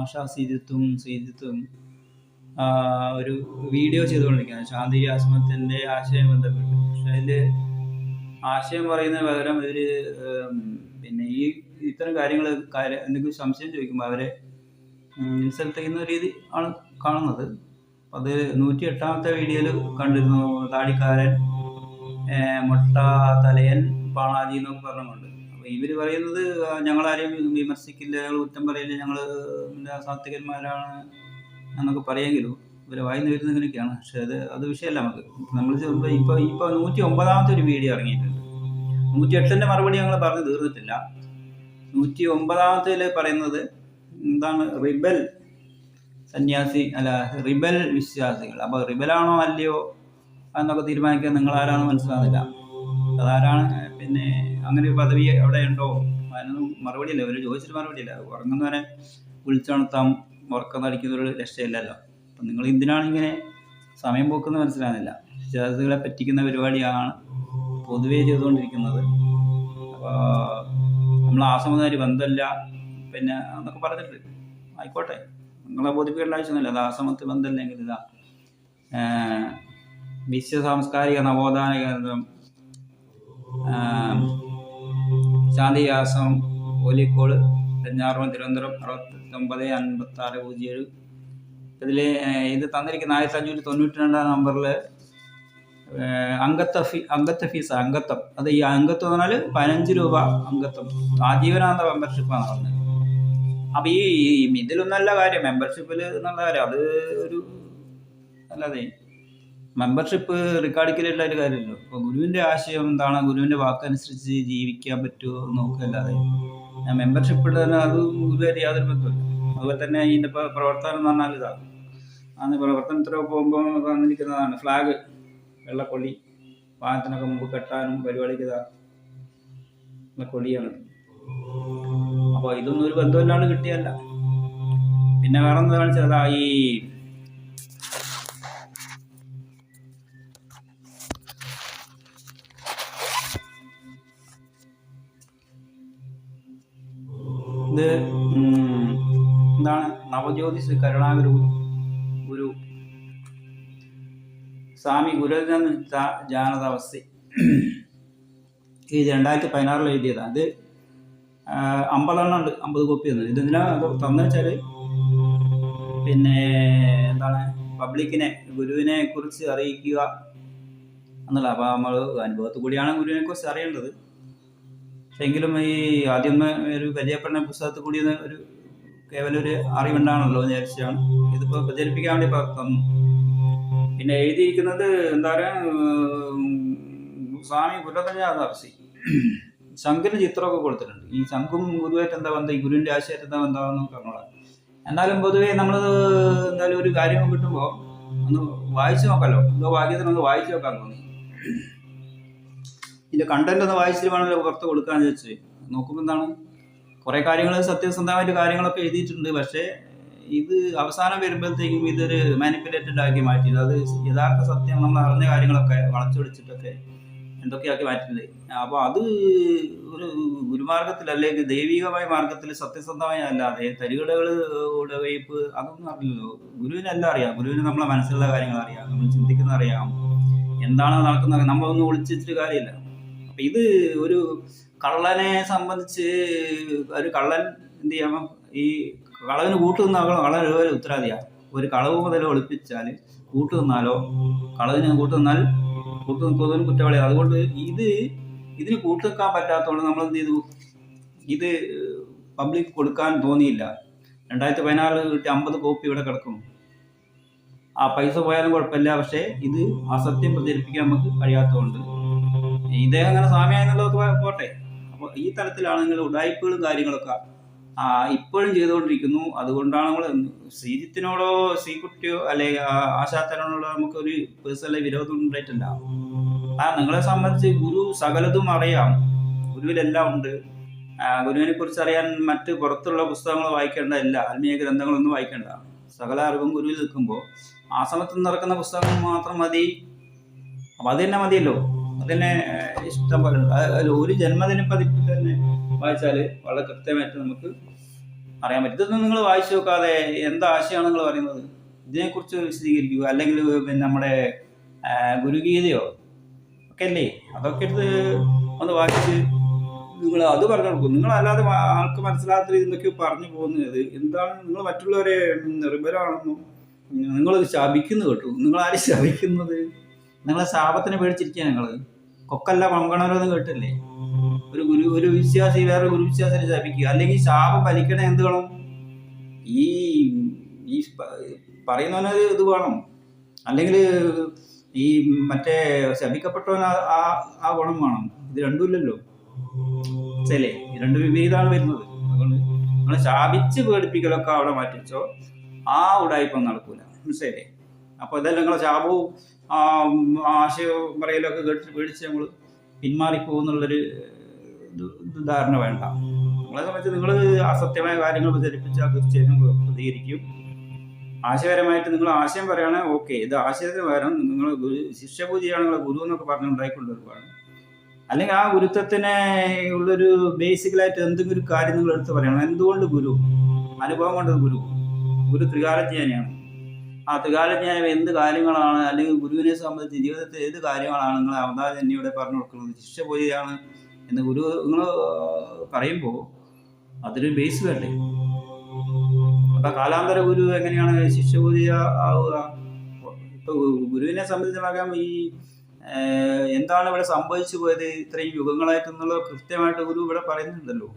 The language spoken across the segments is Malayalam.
ലൈഫ് സീതിത്വം ആ, ഒരു വീഡിയോ ചെയ്തുകൊണ്ടിരിക്കുകയാണ്. ശാന്തി ആശ്രമത്തിന്റെ ആശയം ബന്ധപ്പെട്ട്. പക്ഷെ അതിൽ ആശയം പറയുന്ന പകരം ഇവർ പിന്നെ ഈ ഇത്തരം കാര്യങ്ങൾ കാര്യം എന്തെങ്കിലും സംശയം ചോദിക്കുമ്പോൾ അവരെ ഇൻസൾട്ട് ചെയ്യുന്ന രീതി ആണ് കാണുന്നത്. അത് നൂറ്റി എട്ടാമത്തെ വീഡിയോയിൽ കണ്ടിരുന്നു. താടിക്കാരൻ മുട്ട തലയൻ പാണാജി എന്നൊക്കെ പറഞ്ഞുകൊണ്ട്. ഇവർ പറയുന്നത് ഞങ്ങളാരെയും വിമർശിക്കില്ല ഞങ്ങൾ കുറ്റം പറയില്ല ഞങ്ങൾ സാത്വികന്മാരാണ് എന്നൊക്കെ പറയുമെങ്കിലും ഇവരെ വായിന്ന് വരുന്ന ഇങ്ങനെയൊക്കെയാണ്. പക്ഷെ അത് അത് വിഷയമല്ല നമുക്ക്. നമ്മൾ ഇപ്പോൾ ഇപ്പോൾ നൂറ്റി ഒമ്പതാമത്തെ ഒരു വീഡിയോ ഇറങ്ങിയിട്ടുണ്ട്. നൂറ്റി എട്ടിന്റെ മറുപടി ഞങ്ങൾ പറഞ്ഞു തീർന്നിട്ടില്ല. നൂറ്റി ഒമ്പതാമത്തിൽ പറയുന്നത് എന്താണ്? റിബൽ സന്യാസി അല്ല റിബൽ വിശ്വാസികൾ. അപ്പോൾ റിബലാണോ അല്ലയോ എന്നൊക്കെ തീരുമാനിക്കാൻ നിങ്ങൾ ആരാണെന്ന് മനസ്സിലാകുന്നില്ല അതാരാണ്? പിന്നെ അങ്ങനെ പദവി അവിടെ ഉണ്ടോ? അതിനൊന്നും മറുപടിയില്ല അവർ ചോദിച്ചിട്ട് മറുപടിയില്ല ഉറങ്ങുന്നവരെ വിളിച്ചുണർത്താം ഉറക്കം നടിക്കുന്നൊരു രക്ഷയില്ലല്ലോ. അപ്പം നിങ്ങൾ എന്തിനാണ് ഇങ്ങനെ സമയം പോക്കുന്നത് മനസ്സിലാകുന്നില്ല. വിശ്വാസികളെ പറ്റിക്കുന്ന പരിപാടിയാണ് പൊതുവേ ചെയ്തുകൊണ്ടിരിക്കുന്നത്. അപ്പോൾ നമ്മൾ ആസമുദാരി ബന്ധമില്ല. പിന്നെ എന്നൊക്കെ പറഞ്ഞിട്ട് ആയിക്കോട്ടെ. നിങ്ങളെ ബോധിപ്പിക്കേണ്ട ആവശ്യമൊന്നുമില്ല. അത് ആസമത്ത് ബന്ധമില്ലെങ്കിൽ ഇതാ വിശ്വ സാംസ്കാരിക നവോത്ഥാന കേന്ദ്രം ശാന്തിയാസം കോലിക്കോട് വെഞ്ഞാറും തിരുവനന്തപുരം അറുപത്തൊമ്പത് അൻപത്തി ആറ് പൂജ്യം ഏഴ് ഇതിൽ ഇത് തന്നിരിക്കുന്ന ആയിരത്തി അഞ്ഞൂറ്റി തൊണ്ണൂറ്റി രണ്ടാം നമ്പറിൽ അംഗത്വ ഫീ അംഗത്വ ഫീസ് അംഗത്വം. അത് ഈ അംഗത്വം എന്ന് പറഞ്ഞാൽ പതിനഞ്ച് രൂപ അംഗത്വം. ആജീവനാന്ത മെമ്പർഷിപ്പാണ് പറഞ്ഞത്. അപ്പം ഈ ഈ ഇതിലും നല്ല കാര്യം മെമ്പർഷിപ്പിൽ നല്ല കാര്യം അത് ഒരു അല്ലാതെ മെമ്പർഷിപ്പ് റെക്കോർഡ് ഒരു കാര്യമല്ലോ. അപ്പൊ ഗുരുവിന്റെ ആശയം എന്താണ്? ഗുരുവിന്റെ വാക്കനുസരിച്ച് ജീവിക്കാൻ പറ്റുമോ നോക്കല്ലാതെ. ഞാൻ മെമ്പർഷിപ്പ് തന്നെ അത് ഗുരുവായിട്ട് യാതൊരു ബന്ധമില്ല അതുപോലെ തന്നെ ഇതിന്റെ പ്രവർത്തനം എന്ന് പറഞ്ഞാൽ ഇതാണ് അന്ന് പ്രവർത്തനത്തിലൊക്കെ പോകുമ്പോൾ തന്നിരിക്കുന്നതാണ് ഫ്ലാഗ് വെള്ളക്കൊള്ളി വാഹനത്തിനൊക്കെ മുമ്പ് കെട്ടാനും പരിപാടിക്ക് ഇതാ. കൊള്ളിയാണ് അപ്പൊ അപ്പോൾ ഇതൊന്നും ഒരു ബന്ധമില്ലാണ്ട് കിട്ടിയല്ല പിന്നെ വേറെ എന്താ കാണിച്ചത് ഈ ഇത് എന്താണ് നവജ്യോതി കരുണാഗുരു ഗുരു. സ്വാമി ഗുരുദൻ ജാനതാവസ്ഥ ഈ രണ്ടായിരത്തി പതിനാറിൽ എഴുതിയതാണ് ഇത് അമ്പതെണ്ണം ഉണ്ട് അമ്പത് കോപ്പി തന്നത് ഇതെന്തിനാ തന്നു വെച്ചാൽ പിന്നെ എന്താണ്? പബ്ലിക്കിനെ ഗുരുവിനെ കുറിച്ച് അറിയിക്കുക എന്നുള്ള അപ്പോൾ നമ്മൾ അനുഭവത്തിൽ കൂടിയാണ് ഗുരുവിനെ കുറിച്ച് അറിയേണ്ടത്. പക്ഷെ എങ്കിലും ഈ ആദ്യം ഒരു പരിചയപ്പെടുന്ന പുസ്തകത്തിൽ കൂടി ഒരു കേവലം ഒരു അറിവുണ്ടാണല്ലോ വിചാരിച്ചാണ്. ഇതിപ്പോൾ പ്രചരിപ്പിക്കാൻ വേണ്ടി തന്നു. പിന്നെ എഴുതിയിരിക്കുന്നത് എന്താ പറയുക സ്വാമി ഗുരുതഞ്ഞാദർശി ശംഖിന് ചിത്രമൊക്കെ കൊടുത്തിട്ടുണ്ട്. ഈ ശംഖും ഗുരുവായിട്ട് എന്താ ബന്ധം? ഈ ഗുരുവിന്റെ എന്താ ബന്ധമാണെന്ന് പറഞ്ഞോളാം എന്നാലും പൊതുവേ നമ്മൾ എന്തായാലും ഒരു കാര്യം കിട്ടുമ്പോൾ ഒന്ന് വായിച്ചു നോക്കാമല്ലോ എന്തോ ഭാഗ്യത്തിനൊന്ന് വായിച്ചു നോക്കാൻ തോന്നി. ഇതിന്റെ കണ്ടന്റ് ഒന്ന് വായിച്ചിട്ട് വേണമല്ലോ പുറത്ത് കൊടുക്കാന്ന് വെച്ച് നോക്കുമ്പോൾ എന്താണ്? കുറെ കാര്യങ്ങൾ സത്യസന്ധമായിട്ട് കാര്യങ്ങളൊക്കെ എഴുതിയിട്ടുണ്ട്. പക്ഷേ ഇത് അവസാനം വരുമ്പോഴത്തേക്കും ഇതൊരു മാനിപ്പുലേറ്റഡ് ആക്കി മാറ്റി. അത് യഥാർത്ഥ സത്യം നമ്മൾ അറിഞ്ഞ കാര്യങ്ങളൊക്കെ വളച്ചൊടിച്ചിട്ടൊക്കെ എന്തൊക്കെയാക്കി മാറ്റുന്നത് അപ്പോൾ അത് ഒരു ഗുരുമാർഗത്തിൽ അല്ലെങ്കിൽ ദൈവികമായ മാർഗത്തിൽ സത്യസന്ധമായ അല്ലാതെ തരികടകൾ ഉടവയ്പ് അതൊന്നും അറിയില്ലല്ലോ. ഗുരുവിനെല്ലാം അറിയാം. ഗുരുവിന് നമ്മളെ മനസ്സിലുള്ള കാര്യങ്ങൾ അറിയാം. നമ്മൾ ചിന്തിക്കുന്ന അറിയാം. എന്താണ് നടക്കുന്നത് നമ്മളൊന്നും ഒളിച്ചിട്ട് കാര്യമില്ല. ഇത് ഒരു കള്ളനെ സംബന്ധിച്ച് ഒരു കള്ളൻ എന്ത് ചെയ്യാം? ഈ കളവിന് കൂട്ടുനിന്ന കള്ളൻ ഒരുപോലെ ഉത്തരവാദിയാണ് ഒരു കളവ് മുതൽ ഒളിപ്പിച്ചാൽ കൂട്ടുനിന്നാലോ കളവിന് കൂട്ടുനിന്നാൽ കൂട്ടു നിൽക്കുന്നതിന് കുറ്റവാളിയാണ് അതുകൊണ്ട് ഇത് ഇതിന് കൂട്ടുനിൽക്കാൻ പറ്റാത്തതുകൊണ്ട് നമ്മൾ എന്ത് ചെയ്തു? ഇത് പബ്ലിക് കൊടുക്കാൻ തോന്നിയില്ല. രണ്ടായിരത്തി പതിനാറ് കിട്ടിയ അമ്പത് കോപ്പി ഇവിടെ കിടക്കും. ആ പൈസ പോയാലും കുഴപ്പമില്ല. പക്ഷേ ഇത് അസത്യം പ്രചരിപ്പിക്കാൻ നമുക്ക് കഴിയാത്തതുകൊണ്ട് ഇദ്ദേഹം അങ്ങനെ സ്വാമിയായെന്നുള്ളതൊക്കെ പോട്ടെ. അപ്പോൾ ഈ തലത്തിലാണ് നിങ്ങൾ ഉടായ്പകളും കാര്യങ്ങളൊക്കെ ഇപ്പോഴും ചെയ്തുകൊണ്ടിരിക്കുന്നു. അതുകൊണ്ടാണ് നമ്മൾ ശ്രീജിത്തിനോടോ ശ്രീകുട്ടിയോ അല്ലെങ്കിൽ ആശാത്തനോടോ നമുക്കൊരു പേഴ്സണലി വിരോധം ഉണ്ടായിട്ടില്ല. ആ നിങ്ങളെ സംബന്ധിച്ച് ഗുരു സകലതും അറിയാം. ഗുരുവിലെല്ലാം ഉണ്ട്. ഗുരുവിനെ കുറിച്ച് അറിയാൻ മറ്റ് പുറത്തുള്ള പുസ്തകങ്ങൾ വായിക്കേണ്ടതല്ല ആത്മീയ ഗ്രന്ഥങ്ങളൊന്നും വായിക്കേണ്ട. സകല അറിവും ഗുരുവിൽ നിൽക്കുമ്പോൾ ആ സമയത്ത് നിന്ന് ഇറക്കുന്ന പുസ്തകങ്ങൾ മാത്രം മതി. അപ്പം അത് തന്നെ മതിയല്ലോ. അത് തന്നെ ഇഷ്ടം പോലെ ഒരു ജന്മദിന പതിപ്പ് തന്നെ വായിച്ചാൽ വളരെ കൃത്യമായിട്ട് നമുക്ക് അറിയാൻ പറ്റും. ഇതൊന്നും നിങ്ങൾ വായിച്ചു നോക്കാതെ എന്താ ആശയമാണ് നിങ്ങൾ പറയുന്നത്? ഇതിനെക്കുറിച്ച് വിശദീകരിക്കുക അല്ലെങ്കിൽ പിന്നെ നമ്മുടെ ഗുരുഗീതയോ ഒക്കെ അല്ലേ? അതൊക്കെ എടുത്ത് ഒന്ന് വായിച്ച് നിങ്ങൾ അത് പറഞ്ഞു കൊടുക്കും. നിങ്ങൾ അല്ലാതെ ആൾക്ക് മനസ്സിലാത്ത രീതി എന്തൊക്കെയോ പറഞ്ഞു പോകുന്നത് എന്താണ് നിങ്ങൾ മറ്റുള്ളവരെ റിബലാണെന്നും നിങ്ങൾ ശാപിക്കുന്നു കേട്ടു. നിങ്ങൾ ആരും ശപിക്കുന്നത്? നിങ്ങളെ ശാപത്തിന് പേടിച്ചിരിക്കുക നിങ്ങൾ കൊക്കല്ല പങ്കണവരെന്ന് കേട്ടില്ലേ? ഒരു ഗുരു ഒരു വിശ്വാസി വേറെ ഗുരു വിശ്വാസിനെ ശാപിക്കുക. അല്ലെങ്കിൽ ശാപം ഫലിക്കണ എന്ത് വേണം? ഈ ഈ പറയുന്നവനൊരു ഇത് വേണം. അല്ലെങ്കിൽ ഈ മറ്റേ ശപിക്കപ്പെട്ടവൻ ആ- ആ ഗുണം വേണം. ഇത് രണ്ടുമില്ലല്ലോ ഇത് രണ്ട് വിപരീതമാണ് വരുന്നത്. അതുകൊണ്ട് നിങ്ങൾ ശാപിച്ച് പേടിപ്പിക്കലൊക്കെ അവിടെ മാറ്റിച്ചോ ആ ഉടായ്പ നടക്കൂല. മനസ്സിലായില്ലേ? അപ്പോൾ ഇതെല്ലാം നിങ്ങളെ ശാപവും ആ ആശയവും പറയലൊക്കെ കേട്ട് പേടിച്ച് നമ്മൾ പിന്മാറിപ്പോകുന്നുള്ളൊരു ധാരണ വേണ്ട. നിങ്ങളെ സംബന്ധിച്ച് നിങ്ങൾ അസത്യമായ കാര്യങ്ങൾ പ്രചരിപ്പിച്ചാൽ തീർച്ചയായും പ്രതികരിക്കും. ആശയപരമായിട്ട് നിങ്ങൾ ആശയം പറയുകയാണെങ്കിൽ ഓക്കെ. ഇത് ആശയത്തിന് പകരം നിങ്ങൾ ശിഷ്യപൂജയാണ് നിങ്ങളെ ഗുരു എന്നൊക്കെ പറഞ്ഞ് ഉണ്ടായിക്കൊണ്ടിരിക്കുകയാണ് അല്ലെങ്കിൽ ആ ഗുരുത്വത്തിനെ ഉള്ളൊരു ബേസിക്കലായിട്ട് എന്തെങ്കിലും ഒരു കാര്യം നിങ്ങൾ എടുത്ത് പറയണം. എന്തുകൊണ്ട് ഗുരു? അനുഭവം കൊണ്ടത് ഗുരു. ഗുരു ത്രികാലജ്ഞാനിയാണ്. ആ ത്രികാലജ്ഞാനം എന്ത് കാര്യങ്ങളാണ് അല്ലെങ്കിൽ ഗുരുവിനെ സംബന്ധിച്ച് ജീവിതത്തിൽ ഏത് കാര്യങ്ങളാണ് നിങ്ങൾ അവതാരജന്യയുടെ പറഞ്ഞു കൊടുക്കുന്നത്? ശിക്ഷ ശിഷ്യപൂജയാണ് എന്ന് ഗുരു നിങ്ങൾ പറയുമ്പോൾ അതൊരു ബേസ് വേണ്ടേ? അപ്പൊ കാലാന്തര ഗുരു എങ്ങനെയാണ് ശിഷ്യപൂജ ആവുക? ഇപ്പൊ ഗുരുവിനെ സംബന്ധിച്ചിടക്കാം ഈ എന്താണ് ഇവിടെ സംഭവിച്ചു പോയത്? ഇത്രയും യുഗങ്ങളായിട്ട് എന്നുള്ളത് കൃത്യമായിട്ട് ഗുരു ഇവിടെ പറയുന്നുണ്ടല്ലോ.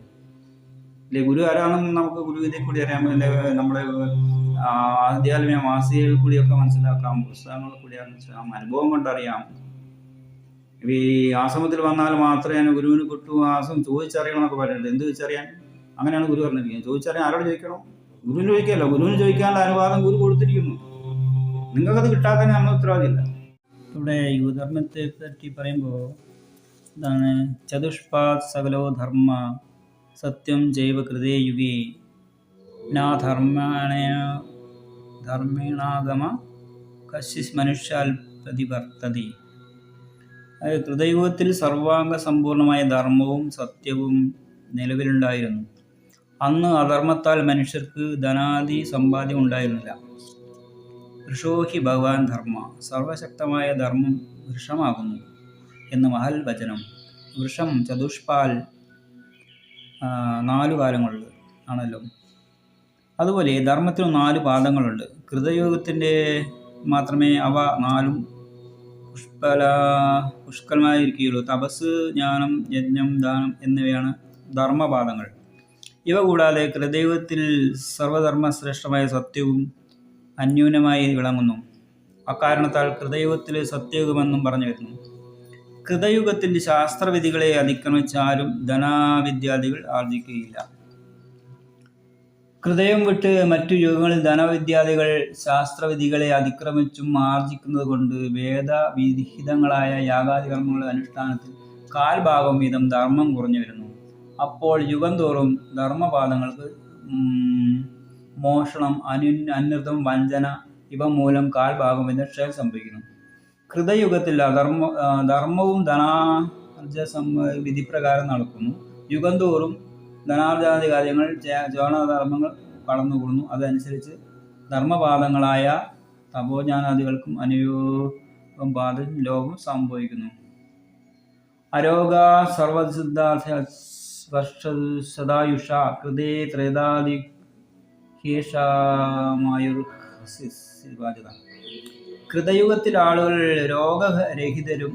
അല്ലെ ഗുരു ആരാണെന്ന് നമുക്ക് ഗുരുവിനെ കൂടി അറിയാം നമ്മുടെ ആ, ആധ്യാത്മിക മാസികയിൽ കൂടിയൊക്കെ മനസ്സിലാക്കാം പുസ്തകങ്ങൾ കൂടി മനസ്സിലാക്കാം അനുഭവം കൊണ്ടറിയാം. ഈ ആശ്രമത്തിൽ വന്നാൽ മാത്രമേ ഞാൻ ഗുരുവിന് കിട്ടൂ ആശ്രമം ചോദിച്ചറിയണം എന്നൊക്കെ പറയുന്നുണ്ട്. എന്ത് ചോദിച്ചറിയാൻ? അങ്ങനെയാണ് ഗുരു പറഞ്ഞിരിക്കുന്നത്. ചോദിച്ചറിയാൻ ആരോട് ചോദിക്കണം? ഗുരുവിന് ചോദിക്കാമല്ലോ ഗുരുവിന് ചോദിക്കാനുള്ള അനുവാദം ഗുരു കൊടുത്തിരിക്കുന്നു. നിങ്ങൾക്കത് കിട്ടാത്ത നമ്മൾ ഉത്തരവാദിയില്ല. ഇവിടെ യുവധർമ്മത്തെ പറ്റി പറയുമ്പോൾ ഇതാണ് ചതുഷ്പാത് സകലോ ധർമ്മ സത്യം ജൈവ കൃതേ യുഗേ. നാ ധർമ്മേണ ധർമ്മേണാഗമ കശിസ് മനുഷ്യാൽ പ്രതിവർത്തതി. അതായത് കൃതയുഗത്തിൽ സർവാംഗ സമ്പൂർണമായ ധർമ്മവും സത്യവും നിലവിലുണ്ടായിരുന്നു. അന്ന് അധർമ്മത്താൽ മനുഷ്യർക്ക് ധനാദി സമ്പാദ്യം ഉണ്ടായിരുന്നില്ല. ഋഷോഹി ഭഗവാൻ ധർമ്മ സർവശക്തമായ ധർമ്മം വൃഷമാകുന്നു എന്ന് മഹൽ വചനം വൃഷം ചതുഷ്പാൽ നാലു കാലങ്ങളിൽ ആണല്ലോ. അതുപോലെ ധർമ്മത്തിന് നാല് പാദങ്ങളുണ്ട്. കൃതയോഗത്തിന്റെ മാത്രമേ അവ നാലും പുഷ്പല പുഷ്കലമായിരിക്കുകയുള്ളൂ. തപസ് ജ്ഞാനം യജ്ഞം ദാനം എന്നിവയാണ് ധർമ്മപാദങ്ങൾ. ഇവ കൂടാതെ കൃതയുഗത്തിൽ സർവധർമ്മ ശ്രേഷ്ഠമായ സത്യവും അന്യൂനമായി വിളങ്ങുന്നു. അക്കാരണത്താൽ കൃതയുഗത്തിൽ സത്യയുഗമെന്നും പറഞ്ഞു വരുന്നു. കൃതയുഗത്തിന്റെ ശാസ്ത്രവിധികളെ അതിക്രമിച്ചാലും ധനാവിദ്യാദികൾ ആർജിക്കുകയില്ല ഹൃദയം വിട്ട് മറ്റു യുഗങ്ങളിൽ ധനവിദ്യാദികൾ ശാസ്ത്രവിധികളെ അതിക്രമിച്ചും ആർജിക്കുന്നത് കൊണ്ട് വേദവിഹിതങ്ങളായ യാഗാദി കർമ്മങ്ങളുടെ അനുഷ്ഠാനത്തിൽ കാൽഭാഗം വീതം ധർമ്മം കുറഞ്ഞു വരുന്നു. അപ്പോൾ യുഗം തോറും ധർമ്മപാദങ്ങൾക്ക് മോഷണം അനു അനൃതം വഞ്ചന ഇവ മൂലം കാൽഭാഗം വീതം ക്ഷയം സംഭവിക്കുന്നു. ഹൃദയുഗത്തിൽ അധർമ്മ ധർമ്മവും ധനാർജ വിധിപ്രകാരം നടക്കുന്നു. യുഗം തോറും ധനാർജാതി കാര്യങ്ങൾ ചോണധർമ്മങ്ങൾ കടന്നുകൂടുന്നു അതനുസരിച്ച് ധർമ്മപാദങ്ങളായ തപോജ്ഞാനാദികൾക്കും അനുയോഗം ബാധ ലോകം സംഭവിക്കുന്നു. അരോഗ സദായുഷ കൃതേ ത്രേതാദി കൃതയുഗത്തിൽ ആളുകൾ രോഗരഹിതരും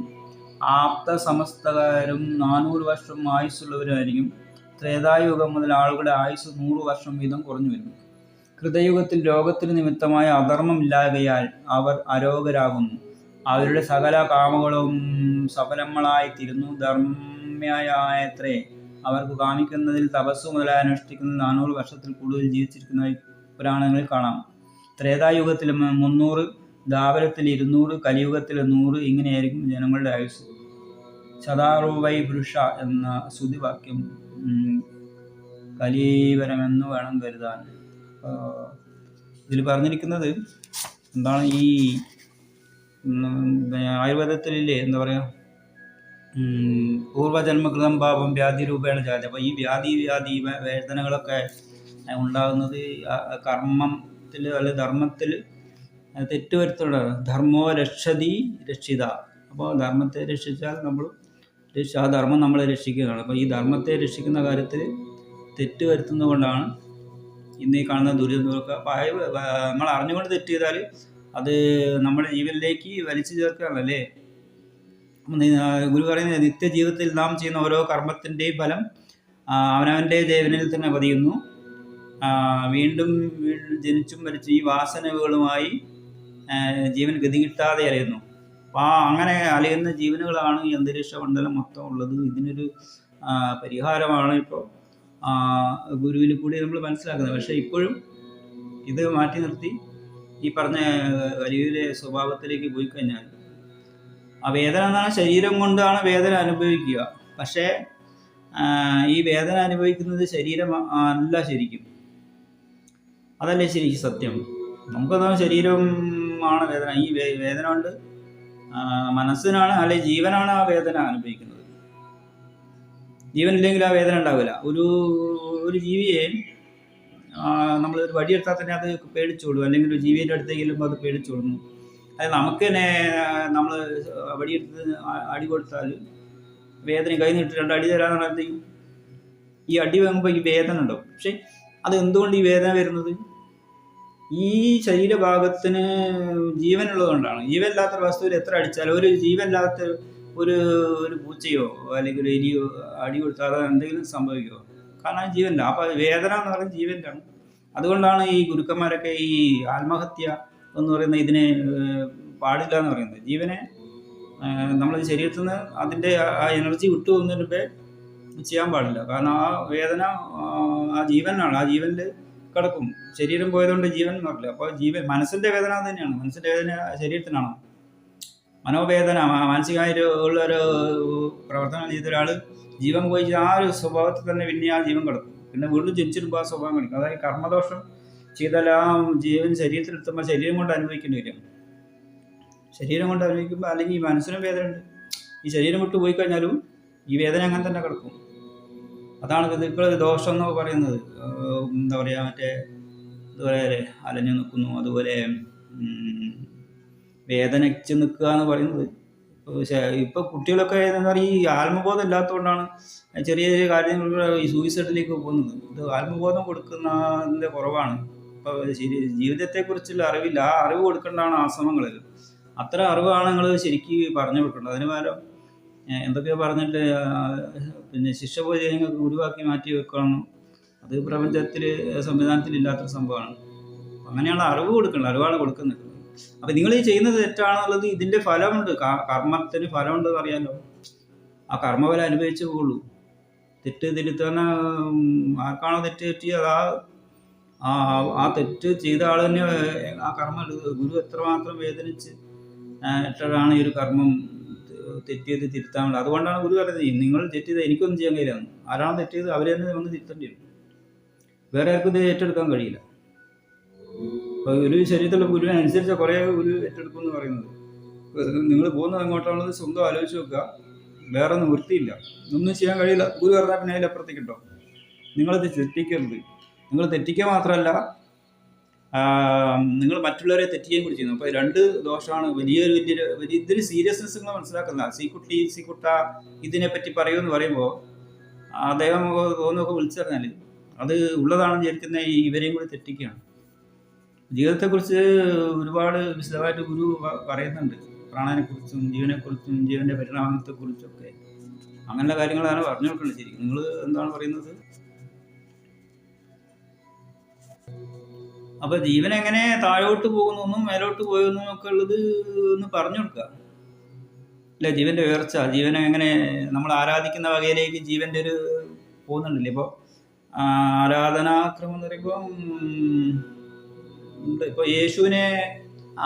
ആപ്തസമസ്തകരും നാനൂറ് വർഷം ആയുസ്സുള്ളവരായിരിക്കും. ത്രേതായുഗം മുതൽ ആളുകളുടെ ആയുസ് നൂറു വർഷം വീതം കുറഞ്ഞു വരുന്നു. കൃതയുഗത്തിൽ രോഗത്തിന് നിമിത്തമായ അധർമ്മമില്ലാകയാൽ അവർ അരോഗരാകുന്നു. അവരുടെ സകല കാമകളും സഫലങ്ങളായി തീരുന്നു. ധർമ്മയായത്രേ അവർക്ക് കാണിക്കുന്നതിൽ തപസ് മുതലായി അനുഷ്ഠിക്കുന്ന നാനൂറ് വർഷത്തിൽ കൂടുതൽ ജീവിച്ചിരിക്കുന്ന പുരാണങ്ങളിൽ കാണാം. ത്രേതായുഗത്തിൽ മുന്നൂറ് ദ്വാപരത്തിൽ ഇരുന്നൂറ് കലിയുഗത്തിൽ നൂറ് ഇങ്ങനെയായിരിക്കും ജനങ്ങളുടെ ആയുസ് ചതാറുവൈ പുരുഷ എന്ന ശ്രുതിവാക്യം ഉം, കലീവരമെന്ന് വേണം കരുതാൻ. ഇതിൽ പറഞ്ഞിരിക്കുന്നത് എന്താണ് ഈ ആയുർവേദത്തിലില്ലേ എന്താ പറയുക പൂർവജന്മകൃതം പാപം വ്യാധി രൂപേണ ജാതി അപ്പോൾ ഈ വ്യാധി വ്യാധി വേദനകളൊക്കെ ഉണ്ടാകുന്നത് കർമ്മത്തിൽ അല്ലെ ധർമ്മത്തിൽ തെറ്റ് വരുത്തുന്നതാണ് ധർമ്മോ രക്ഷതി രക്ഷിത. അപ്പോൾ ധർമ്മത്തെ രക്ഷിച്ചാൽ നമ്മൾ ആ ധർമ്മം നമ്മളെ രക്ഷിക്കുകയാണ്. അപ്പോൾ ഈ ധർമ്മത്തെ രക്ഷിക്കുന്ന കാര്യത്തിൽ തെറ്റ് വരുത്തുന്നതുകൊണ്ടാണ് ഇന്ന് ഈ കാണുന്ന ദുരിതമൊക്കെ അപ്പോൾ നമ്മൾ അറിഞ്ഞുകൊണ്ട് തെറ്റ് ചെയ്താൽ അത് നമ്മുടെ ജീവനിലേക്ക് വലിച്ചു ചേർക്കുകയാണല്ലേ ഗുരു പറയുന്നത് നിത്യജീവിതത്തിൽ നാം ചെയ്യുന്ന ഓരോ കർമ്മത്തിന്റെയും ഫലം അവനവന്റെ ദേവനിൽ തന്നെ പതിയുന്നു. വീണ്ടും വീണ്ടും ജനിച്ചും മരിച്ചും ഈ വാസനകളുമായി ജീവൻ ഗതി കിട്ടാതെ അറിയുന്നു. അപ്പോൾ ആ അങ്ങനെ അലയുന്ന ജീവനുകളാണ് ഈ അന്തരീക്ഷ മണ്ഡലം മൊത്തം ഉള്ളത്. ഇതിനൊരു പരിഹാരമാണ് ഇപ്പോൾ ഗുരുവിൽ കൂടി നമ്മൾ മനസ്സിലാക്കുന്നത്. പക്ഷേ ഇപ്പോഴും ഇത് മാറ്റി നിർത്തി. ഈ പറഞ്ഞ വലിയ സ്വഭാവത്തിലേക്ക് പോയി കഴിഞ്ഞാൽ ആ വേദന എന്നാണ് ശരീരം കൊണ്ടാണ് വേദന അനുഭവിക്കുക. പക്ഷേ ഈ വേദന അനുഭവിക്കുന്നത് ശരീരം അല്ല ശരിക്കും. അതല്ലേ ശരിക്കും സത്യം? ശരീരം ആണ് വേദന. ഈ വേദന കൊണ്ട് മനസ്സിനാണ് അല്ലെ ജീവനാണ് ആ വേദന അനുഭവിക്കുന്നത്. ജീവനില്ലെങ്കിൽ ആ വേദന ഉണ്ടാവില്ല. ഒരു ഒരു ജീവിയെ നമ്മൾ ഒരു വടിയെടുത്താൽ തന്നെ അത് പേടിച്ചോളൂ അല്ലെങ്കിൽ ഒരു ജീവിയുടെ അടുത്തേക്ക് ചെല്ലുമ്പോൾ അത് പേടിച്ചോളുന്നു അത് നമുക്ക് തന്നെ നമ്മൾ വടിയെടുത്ത് അടി കൊടുത്താൽ വേദന കൈ നീട്ടി രണ്ട് അടി തരാന്ന് പറഞ്ഞാൽ ഈ അടി വാങ്ങുമ്പോൾ ഈ വേദന ഉണ്ടാവും. പക്ഷെ അത് എന്തുകൊണ്ട് ഈ വേദന വരുന്നത്? ഈ ശരീരഭാഗത്തിന് ജീവനുള്ളതുകൊണ്ടാണ്. ജീവനില്ലാത്ത വസ്തുവിൽ എത്ര അടിച്ചാലും ഒരു ജീവനില്ലാത്ത ഒരു ഒരു പൂച്ചയോ അല്ലെങ്കിൽ ഒരു എലിയോ അടി കൊടുത്താൽ എന്തെങ്കിലും സംഭവിക്കുമോ? കാരണം ജീവനില്ല. അപ്പോൾ വേദന എന്ന് പറയുന്നത് ജീവന്റെ അതുകൊണ്ടാണ് ഈ ഗുരുക്കന്മാരൊക്കെ ഈ ആത്മഹത്യ എന്ന് പറയുന്ന ഇതിനെ പാടില്ല എന്ന് പറയുന്നത്. ജീവനെ നമ്മൾ ശരീരത്തിൽ നിന്ന് അതിന്റെ ആ എനർജി വിട്ടു പോകുന്നതിന് മുമ്പേ ചെയ്യാൻ പാടില്ല. കാരണം ആ വേദന ആ, ജീവനാണ് ആ ജീവനിൽ കിടക്കും. ശരീരം പോയതുകൊണ്ട് ജീവൻ മാറില്ല അപ്പോൾ ജീവൻ മനസ്സിന്റെ വേദന തന്നെയാണ്. മനസ്സിന്റെ വേദന ശരീരത്തിനാണ്. മനോവേദന മാനസികമായ ഒരു പ്രവർത്തനം ചെയ്ത ഒരാൾ ജീവൻ പോയി ആ ഒരു സ്വഭാവത്തിൽ തന്നെ പിന്നെ ആ ജീവൻ കിടക്കും. പിന്നെ വീണ്ടും ജനിച്ചിടുമ്പോൾ ആ സ്വഭാവം കിടക്കും അതായത് കർമ്മദോഷം ചെയ്താൽ ആ ജീവൻ ശരീരത്തിലെത്തുമ്പോൾ ശരീരം കൊണ്ട് അനുഭവിക്കേണ്ടി വരും. ശരീരം കൊണ്ട് അനുഭവിക്കുമ്പോൾ അല്ലെങ്കിൽ ഈ മനസ്സിനും വേദന ഉണ്ട്. ഈ ശരീരം വിട്ട് പോയി കഴിഞ്ഞാലും ഈ വേദന അങ്ങനെ തന്നെ കിടക്കും. അതാണ് പിതൃക്കൾ ദോഷം എന്ന് പറയുന്നത്. എന്താ പറയുക മറ്റേ ഇതുപോലെ അലഞ്ഞു നിൽക്കുന്നു അതുപോലെ വേദനിച്ച് നിൽക്കുക എന്ന് പറയുന്നത്. ഇപ്പൊ കുട്ടികളൊക്കെ എന്താ പറയുക ഈ ആത്മബോധം ഇല്ലാത്തതുകൊണ്ടാണ് ചെറിയ ചെറിയ കാര്യങ്ങൾ ഈ സൂയിസൈഡിലേക്ക് പോകുന്നത്. ഇത് ആത്മബോധം കൊടുക്കുന്നതിന്റെ കുറവാണ്. ഇപ്പോൾ ജീവിതത്തെക്കുറിച്ചുള്ള അറിവില്ല. ആ അറിവ് കൊടുക്കേണ്ടതാണ് ആശ്രമങ്ങളിൽ. അത്ര അറിവാണ് നിങ്ങൾ ശരിക്കും പറഞ്ഞു കൊടുക്കേണ്ടത്. അതിന് പകരം എന്തൊക്കെയോ പറഞ്ഞിട്ട് പിന്നെ ശിക്ഷ പോലെ നിങ്ങൾക്ക് ഗുരുവാക്കി മാറ്റി വെക്കണം. അത് പ്രപഞ്ചത്തിൽ സംവിധാനത്തിൽ ഇല്ലാത്തൊരു സംഭവമാണ് അങ്ങനെയുള്ള അറിവ് കൊടുക്കണം അറിവാണ് കൊടുക്കുന്നത്. അപ്പം നിങ്ങൾ ഈ ചെയ്യുന്നത് തെറ്റാണെന്നുള്ളത് ഇതിന്റെ ഫലമുണ്ട്. കർമ്മത്തിന് ഫലമുണ്ടെന്ന് അറിയാലോ ആ കർമ്മഫലം അനുഭവിച്ചു പോകുള്ളൂ തെറ്റ് തിരുത്താൻ ആർക്കാണോ തെറ്റ് തെറ്റി ആ ആ ആ തെറ്റ് ചെയ്ത ആൾ തന്നെ ആ കർമ്മം ഗുരു എത്രമാത്രം വേദനിച്ച് ഇട്ടാണ് ഈ ഒരു കർമ്മം. തെറ്റിയത് തിരുത്താനുള്ള. അതുകൊണ്ടാണ് ഗുരു പറയുന്നത് നിങ്ങൾ തെറ്റിയത് എനിക്കൊന്നും ചെയ്യാൻ കഴിയില്ല. ആരാണോ തെറ്റിയത് അവർ തന്നെ വന്ന് തിരുത്തേണ്ടി വരും. വേറെ ആർക്കും ഇത് ഏറ്റെടുക്കാൻ കഴിയില്ല. അപ്പോൾ ഒരു ശരീരത്തിലുള്ള ഗുരുവിനനുസരിച്ച് കുറേ ഗുരു ഏറ്റെടുക്കും എന്ന് പറയുന്നത് നിങ്ങൾ പോകുന്നത് എങ്ങോട്ടാണെന്നത് സ്വന്തം ആലോചിച്ച് നോക്കുക. വേറെ ഒന്നും വൃത്തിയില്ല. ഒന്നും ചെയ്യാൻ കഴിയില്ല. ഗുരു പറഞ്ഞാൽ പിന്നെ അതിലപ്പുറത്തേക്ക് കിട്ടും നിങ്ങളത് തെറ്റിക്കരുത്. നിങ്ങൾ തെറ്റിക്കുക മാത്രമല്ല നിങ്ങൾ മറ്റുള്ളവരെ തെറ്റിക്കുകയും കൂടി ചെയ്യുന്നു. അപ്പോൾ രണ്ട് ദോഷമാണ്. വലിയൊരു വലിയൊരു വലിയ ഇതൊരു സീരിയസ്നെസ് നിങ്ങൾ മനസ്സിലാക്കുന്ന സീക്കുട്ടി സീക്കുട്ട ഇതിനെപ്പറ്റി എന്ന് പറയുമ്പോൾ അദ്ദേഹം തോന്നുമൊക്കെ വിളിച്ചറിഞ്ഞാൽ അത് ഉള്ളതാണെന്ന് വിചാരിക്കുന്ന ഇവരെയും കൂടി തെറ്റിക്കുകയാണ്. ജീവിതത്തെക്കുറിച്ച് ഒരുപാട് വിശദമായിട്ട് ഗുരു പറയുന്നുണ്ട്. പ്രാണനെക്കുറിച്ചും ജീവനെക്കുറിച്ചും ജീവന്റെ പരിണാമത്തെക്കുറിച്ചൊക്കെ. അങ്ങനെയുള്ള കാര്യങ്ങളാണ് പറഞ്ഞു കൊടുക്കുന്നത് ശരിക്കും നിങ്ങൾ എന്താണ് പറയുന്നത്? അപ്പൊ ജീവൻ എങ്ങനെ താഴോട്ട് പോകുന്നു മേലോട്ട് പോകുന്നു ഒക്കെ ഉള്ളത് ഒന്ന് പറഞ്ഞു കൊടുക്കുക. അല്ല ജീവന്റെ ഉയർച്ച ജീവൻ എങ്ങനെ നമ്മൾ ആരാധിക്കുന്ന വകയിലേക്ക് ജീവന്റെ ഒരു പോകുന്നുണ്ടല്ലേ? ഇപ്പോൾ ആരാധനാക്രമം എന്ന് പറയുമ്പോൾ ഇപ്പൊ യേശുവിനെ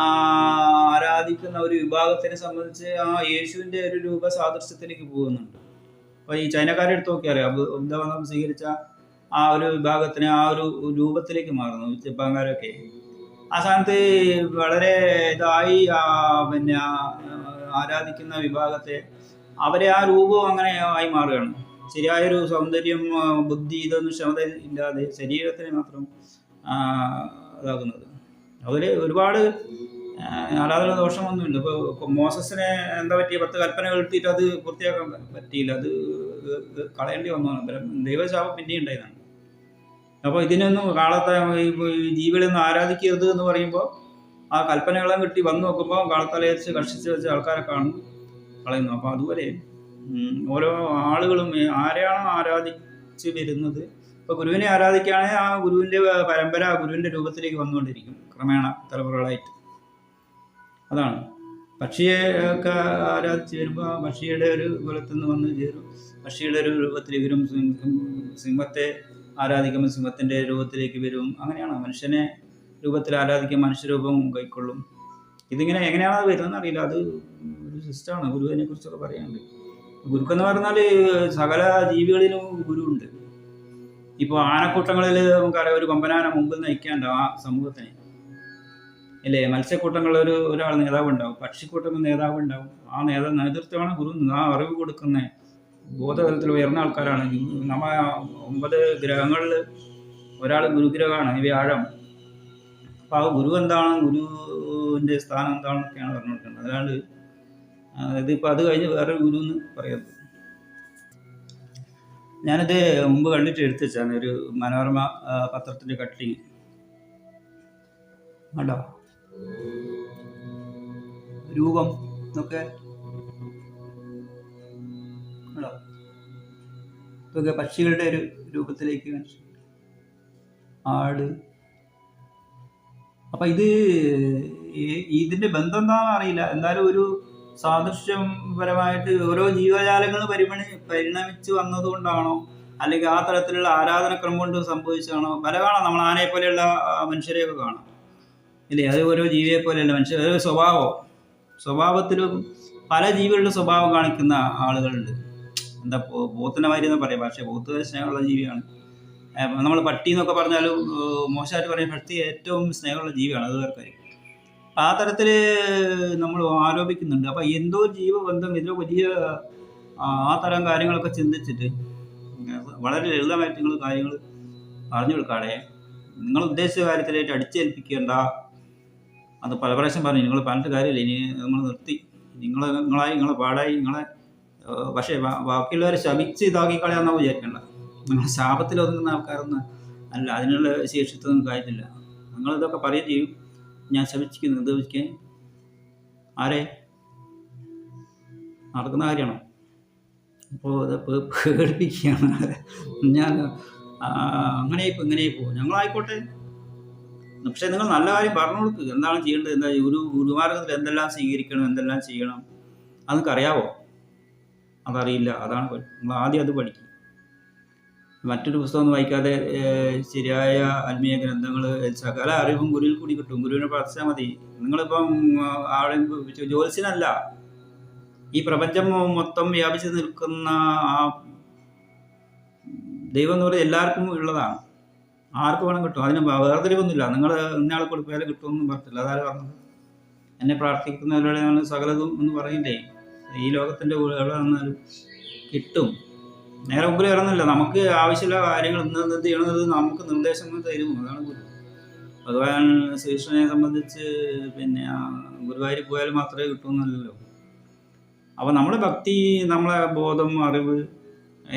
ആരാധിക്കുന്ന ഒരു വിഭാഗത്തിനെ സംബന്ധിച്ച് ആ യേശുവിന്റെ ഒരു രൂപ സാദൃശ്യത്തിലേക്ക് പോകുന്നുണ്ട്. അപ്പോൾ ഈ ചൈനക്കാരെ എടുത്ത് നോക്കിയാൽ അറിയാം ബുദ്ധമതം സ്വീകരിച്ച ആ ഒരു വിഭാഗത്തിന് ആ ഒരു രൂപത്തിലേക്ക് മാറുന്നു ജപ്പാൻകാരൊക്കെ ആ സ്ഥാനത്ത് വളരെ ഇതായി ആ, പിന്നെ ആരാധിക്കുന്ന വിഭാഗത്തെ അവരെ ആ രൂപവും അങ്ങനെ ആയി മാറുകയാണ്. ശരിയായൊരു സൗന്ദര്യം ബുദ്ധി ഇതൊന്നും ക്ഷമത ഇല്ലാതെ ശരീരത്തിന് മാത്രം ഇതാക്കുന്നത്. അതിൽ ഒരുപാട് ആരാധന ദോഷമൊന്നുമില്ല. ഇപ്പോൾ മോസസിനെ എന്താ പറ്റിയ? പത്ത് കൽപ്പനകൾ കിട്ടിയിട്ട് അത് പൂർത്തിയാക്കാൻ പറ്റിയില്ല. അത് കളയേണ്ടി പരം ദൈവശാപം പിന്നെ ഉണ്ടായതാണ് അപ്പോൾ ഇതിനൊന്നും കാളത്തെ ജീവികളൊന്നും ആരാധിക്കരുത് എന്ന് പറയുമ്പോൾ ആ കൽപ്പനകളും കിട്ടി വന്നു നോക്കുമ്പോൾ കാളത്തല വെച്ച് കർഷിച്ച് വെച്ച ആൾക്കാരെ കാണും കളയുന്നു. അപ്പോൾ അതുപോലെ ഓരോ ആളുകളും ആരെയാണോ ആരാധിച്ച് വരുന്നത്? ഇപ്പോൾ ഗുരുവിനെ ആരാധിക്കുകയാണെങ്കിൽ ആ ഗുരുവിന്റെ പരമ്പര ഗുരുവിന്റെ രൂപത്തിലേക്ക് വന്നുകൊണ്ടിരിക്കും ക്രമേണ തലമുറകളായിട്ട്. അതാണ്. പക്ഷിയെ ഒക്കെ ആരാധിച്ച് വരുമ്പോൾ പക്ഷിയുടെ ഒരു കുലത്തുനിന്ന് വന്ന് ചേരും. പക്ഷിയുടെ ഒരു രൂപത്തിൽ ഇവരും സിംഹത്തെ ആരാധിക്കുമ്പോൾ സിംഹത്തിന്റെ രൂപത്തിലേക്ക് വരും. അങ്ങനെയാണ്. മനുഷ്യനെ രൂപത്തിൽ ആരാധിക്കാൻ മനുഷ്യരൂപം കൈക്കൊള്ളും. ഇതിങ്ങനെ എങ്ങനെയാണ് അത് വരുന്നതെന്ന് അറിയില്ല. അത് ഒരു സിസ്റ്റമാണ്. ഗുരുവിനെ കുറിച്ചൊക്കെ പറയാനുണ്ട് ഗുരുക്കെന്ന് പറഞ്ഞാൽ സകല ജീവികളിലും ഗുരുവുണ്ട് ഇപ്പോൾ ആനക്കൂട്ടങ്ങളിൽ നമുക്കറിയാം ഒരു കൊമ്പനാന മുമ്പിൽ നയിക്കാണ്ട് ആ സമൂഹത്തിന്. അല്ലേ? മത്സ്യക്കൂട്ടങ്ങളിൽ ഒരു ഒരാൾ നേതാവ് ഉണ്ടാവും പക്ഷിക്കൂട്ടങ്ങൾ നേതാവ് ഉണ്ടാവും ആ നേതാവ് നേതൃത്വമാണ് ഗുരു ആ അറിവ് കൊടുക്കുന്ന ബോധതലത്തിൽ ഉയർന്ന ആൾക്കാരാണ്. നമ്മ ഒമ്പത് ഗ്രഹങ്ങളിൽ ഒരാൾ ഗുരുഗ്രഹമാണ് വ്യാഴം അപ്പോൾ ആ ഗുരു എന്താണ്? ഗുരുവിന്റെ സ്ഥാനം എന്താണെന്നൊക്കെയാണ് പറഞ്ഞു കൊടുക്കുന്നത് അല്ലാണ്ട് ഇതിപ്പോൾ അത് കഴിഞ്ഞ് വേറെ ഗുരു എന്ന് പറയുന്നത് ഞാനിത് മുമ്പ് കണ്ടിട്ട് എടുത്തു വെച്ചാണ് ഒരു മനോരമ പത്രത്തിന്റെ കട്ടിങ്. കണ്ടോ? രൂപം എന്നൊക്കെ കണ്ടോ ഇതൊക്കെ പക്ഷികളുടെ ഒരു രൂപത്തിലേക്ക് ആട്. അപ്പൊ ഇത് ഇതിന്റെ ബന്ധം എന്താണെന്ന് അറിയില്ല. എന്തായാലും ഒരു സാദൃശ്യപരമായിട്ട് ഓരോ ജീവജാലങ്ങൾ പരിമണി പരിണമിച്ചു വന്നതുകൊണ്ടാണോ അല്ലെങ്കിൽ ആ തരത്തിലുള്ള ആരാധനക്രമം കൊണ്ട് സംഭവിച്ചതാണോ? പല കാണാം നമ്മൾ ആനയെ പോലെയുള്ള മനുഷ്യരെയൊക്കെ കാണാം. ഇല്ലേ? അത് ഓരോ ജീവിയെ പോലെയുള്ള മനുഷ്യർ സ്വഭാവം. സ്വഭാവത്തിലും പല ജീവികളുടെ സ്വഭാവം കാണിക്കുന്ന ആളുകളുണ്ട്. എന്താ പോത്തിന്റെ മാതിരി എന്ന് പറയാം. പക്ഷേ പോത്ത് സ്നേഹമുള്ള ജീവിയാണ്. നമ്മൾ പട്ടി എന്നൊക്കെ പറഞ്ഞാൽ മോശമായിട്ട് പറയും പട്ടി ഏറ്റവും സ്നേഹമുള്ള ജീവിയാണ്. അത് വേർക്കാര്യം ആ തരത്തിൽ നമ്മൾ ആരോപിക്കുന്നുണ്ട്. അപ്പം എന്തോ ജീവബന്ധം ഇതിലോ വലിയ ആ തരം കാര്യങ്ങളൊക്കെ ചിന്തിച്ചിട്ട് വളരെ ലളിതമായിട്ട് നിങ്ങൾ കാര്യങ്ങൾ പറഞ്ഞു കൊടുക്കാടെ. നിങ്ങൾ ഉദ്ദേശിച്ച കാര്യത്തിലായിട്ട് അടിച്ചേൽപ്പിക്കേണ്ട. അത് പല പ്രാവശ്യം പറഞ്ഞു. നിങ്ങൾ പറഞ്ഞിട്ട് കാര്യമില്ല. ഇനി നമ്മൾ നിർത്തി. നിങ്ങൾ നിങ്ങളായി നിങ്ങളെ പാടായി നിങ്ങളെ പക്ഷേ ബാക്കിയുള്ളവരെ ശമിച്ച് ഇതാക്കി കളയാന്നാ വിചാരിക്കണ്ട നിങ്ങൾ ശാപത്തിൽ ഒതുങ്ങുന്ന ആൾക്കാരൊന്നും അല്ല അതിനുള്ള ശേഷിത്വം കാര്യമില്ല നിങ്ങളിതൊക്കെ പറയുകയും ചെയ്യും. ഞാൻ ശമിച്ചിരിക്കുന്നു. വെക്കാൻ ആരെ? നടക്കുന്ന കാര്യമാണോ? അപ്പോൾ ഇത് പേടിപ്പിക്കുകയാണ്. ഞാൻ അങ്ങനെ ഇപ്പോൾ ഇങ്ങനെ പോകും. ഞങ്ങളായിക്കോട്ടെ. പക്ഷെ നിങ്ങൾ നല്ല കാര്യം പറഞ്ഞു കൊടുക്കുക എന്താണ് ചെയ്യേണ്ടത്? എന്താ ഒരു ഗുരുമാർഗത്തിൽ എന്തെല്ലാം സ്വീകരിക്കണം എന്തെല്ലാം ചെയ്യണം? അതൊക്കെ അറിയാവോ അതറിയില്ല. അതാണ് നിങ്ങൾ ആദ്യം അത് പഠിക്കും. മറ്റൊരു പുസ്തകം ഒന്നും വായിക്കാതെ ശരിയായ ആത്മീയ ഗ്രന്ഥങ്ങൾ സകല അറിവും ഗുരുവിൽ കൂടി കിട്ടും. ഗുരുവിനെ പ്രാർത്ഥിച്ചാൽ മതി. നിങ്ങളിപ്പം ആളെ ജ്യോത്സ്യനല്ല. ഈ പ്രപഞ്ചം മൊത്തം വ്യാപിച്ച് നിൽക്കുന്ന ആ ദൈവം എന്ന് പറയുന്നത് എല്ലാവർക്കും ഉള്ളതാണ്. ആർക്ക് വേണം കിട്ടും? അതിന് വേർതിരിവൊന്നുമില്ല. നിങ്ങൾ ഇന്നയാളെ കൊടുക്കാതെ കിട്ടുമെന്നും പറഞ്ഞില്ല അതാരും പറഞ്ഞത്? എന്നെ പ്രാർത്ഥിക്കുന്നവരുടെ സകലതും എന്ന് പറയില്ലേ ഈ ലോകത്തിന്റെ എവിടെ വന്നാലും കിട്ടും. നേരെ മുമ്പിൽ ഇറന്നില്ല നമുക്ക് ആവശ്യമുള്ള കാര്യങ്ങൾ ഇന്ന് എന്ത് ചെയ്യണമെന്നത് നമുക്ക് നിർദ്ദേശങ്ങൾ തരും. അതാണ് ഗുരു. ഭഗവാൻ ശ്രീകൃഷ്ണനെ സംബന്ധിച്ച് പിന്നെ ഗുരുവായൂർ പോയാൽ മാത്രമേ കിട്ടുമെന്നല്ലോ അപ്പോൾ നമ്മുടെ ഭക്തി നമ്മളെ ബോധം അറിവ്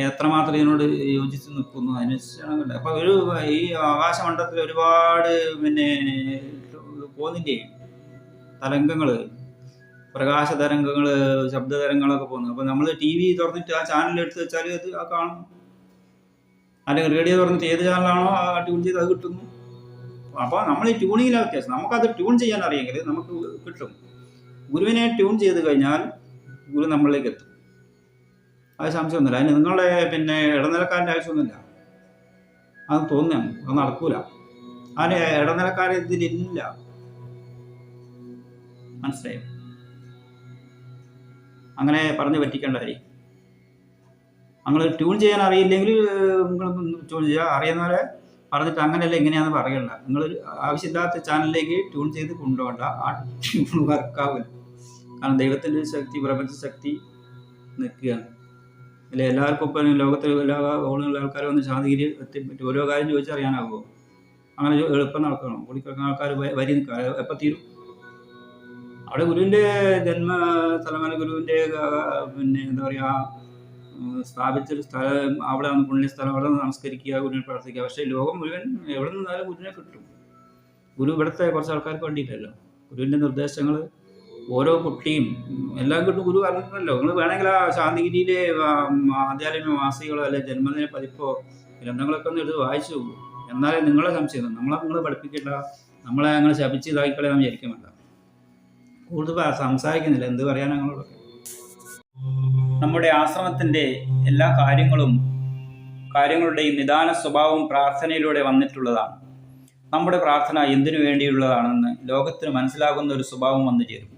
എത്രമാത്രം ഇതിനോട് യോജിച്ച് നിൽക്കുന്നു അതിനനുസരിച്ചാണ് അപ്പോൾ ഒരു ഈ ആകാശമണ്ഡലത്തിൽ ഒരുപാട് പിന്നെ പോകുന്നില്ലേ? തരംഗങ്ങൾ. പ്രകാശ തരംഗങ്ങൾ ശബ്ദ തരംഗങ്ങളൊക്കെ പോകുന്നത്. അപ്പോൾ നമ്മൾ ടി വി തുറന്നിട്ട് ആ ചാനൽ എടുത്ത് വെച്ചാൽ അത് ആ കാണും. അല്ലെങ്കിൽ റേഡിയോ തുറന്നിട്ട് ഏത് ചാനലാണോ ആ ട്യൂൺ ചെയ്ത് അത് കിട്ടുന്നു. അപ്പോൾ നമ്മൾ ഈ ട്യൂണിങ്ങിലെ വ്യത്യാസം. നമുക്കത് ട്യൂൺ ചെയ്യാൻ അറിയെങ്കിൽ നമുക്ക് കിട്ടും. ഗുരുവിനെ ട്യൂൺ ചെയ്ത് കഴിഞ്ഞാൽ ഗുരു നമ്മളിലേക്ക് എത്തും. അത് സംശയമൊന്നുമില്ല. അതിന് നിങ്ങളുടെ പിന്നെ ഇടനിലക്കാരന്റെ ആവശ്യമൊന്നുമില്ല. അത് തോന്നുന്നു അത് നടക്കൂല. അതിന് ഇടനിലക്കാരൻ ഇതിലില്ല. മനസ്സിലായോ? അങ്ങനെ പറഞ്ഞ് പറ്റിക്കേണ്ട കാര്യം. നിങ്ങൾ ട്യൂൺ ചെയ്യാൻ അറിയില്ലെങ്കിൽ നിങ്ങൾ ട്യൂൺ ചെയ്യുക അറിയുന്നവരെ പറഞ്ഞിട്ട് അങ്ങനെയല്ല എങ്ങനെയാണെന്ന് പറയണ്ട. നിങ്ങൾ ആവശ്യമില്ലാത്ത ചാനലിലേക്ക് ട്യൂൺ ചെയ്ത് കൊണ്ടുപോകണ്ട. ആ ട്യൂൺ വർക്കാവില്ല കാരണം ദൈവത്തിന്റെ ശക്തി പ്രപഞ്ച ശക്തി നിൽക്കുകയാണ്. അല്ലെ? എല്ലാവർക്കും ഇപ്പം ലോകത്തിൽ എല്ലാ കോണുകളിലെ ആൾക്കാരും വന്ന് ശാന്തിഗിരി എത്തി പറ്റും ഓരോ കാര്യം ചോദിച്ചറിയാനാകുമോ അങ്ങനെ എളുപ്പം നടക്കണം. ഓടിക്കിടക്കുന്ന ആൾക്കാർ വരി നിൽക്കുക എപ്പോൾ തീരും? അവിടെ ഗുരുവിന്റെ ജന്മ സ്ഥലമാണ് ഗുരുവിന്റെ പിന്നെ എന്താ പറയുക സ്ഥാപിച്ച സ്ഥാപിച്ചൊരു സ്ഥലം അവിടെ ആണ് പുണ്യസ്ഥലം അവിടെ നിന്ന് നമസ്കരിക്കുക ഗുരുവിനെ പ്രാർത്ഥിക്കുക. പക്ഷേ ലോകം മുഴുവൻ എവിടെ നിന്നാലും ഗുരുവിനെ കിട്ടും. ഗുരു ഇവിടുത്തെ കുറച്ച് ആൾക്കാർക്ക് വേണ്ടിയിട്ടല്ലോ. ഗുരുവിന്റെ നിർദ്ദേശങ്ങൾ ഓരോ കുട്ടിയും എല്ലാം കിട്ടും ഗുരു അറിഞ്ഞിട്ടുണ്ടല്ലോ. നിങ്ങൾ വേണമെങ്കിൽ ആ ശാന്തിഗിരിയിലെ ആദ്യാലയ മാസികളോ അല്ലെ ജന്മദിന പതിപ്പോ ഗ്രന്ഥങ്ങളൊക്കെ ഒന്ന് എടുത്ത് വായിച്ചു. എന്നാലേ നിങ്ങളെ സംശയം നമ്മളെ നിങ്ങൾ പഠിപ്പിക്കേണ്ട നമ്മളെ ഞങ്ങൾ ശപിച്ച് ഇതാക്കിക്കളയാൻ വിചാരിക്കാൻ വേണ്ട. കൂടുതൽ സംസാരിക്കുന്നില്ല. എന്ത് പറയാൻ ഞങ്ങളോട് നമ്മുടെ ആശ്രമത്തിന്റെ എല്ലാ കാര്യങ്ങളും കാര്യങ്ങളുടെയും നിദാന സ്വഭാവവും പ്രാർത്ഥനയിലൂടെ വന്നിട്ടുള്ളതാണ്. നമ്മുടെ പ്രാർത്ഥന എന്തിനു വേണ്ടിയുള്ളതാണെന്ന് ലോകത്തിന് മനസ്സിലാകുന്ന ഒരു സ്വഭാവം വന്നു ചേരും.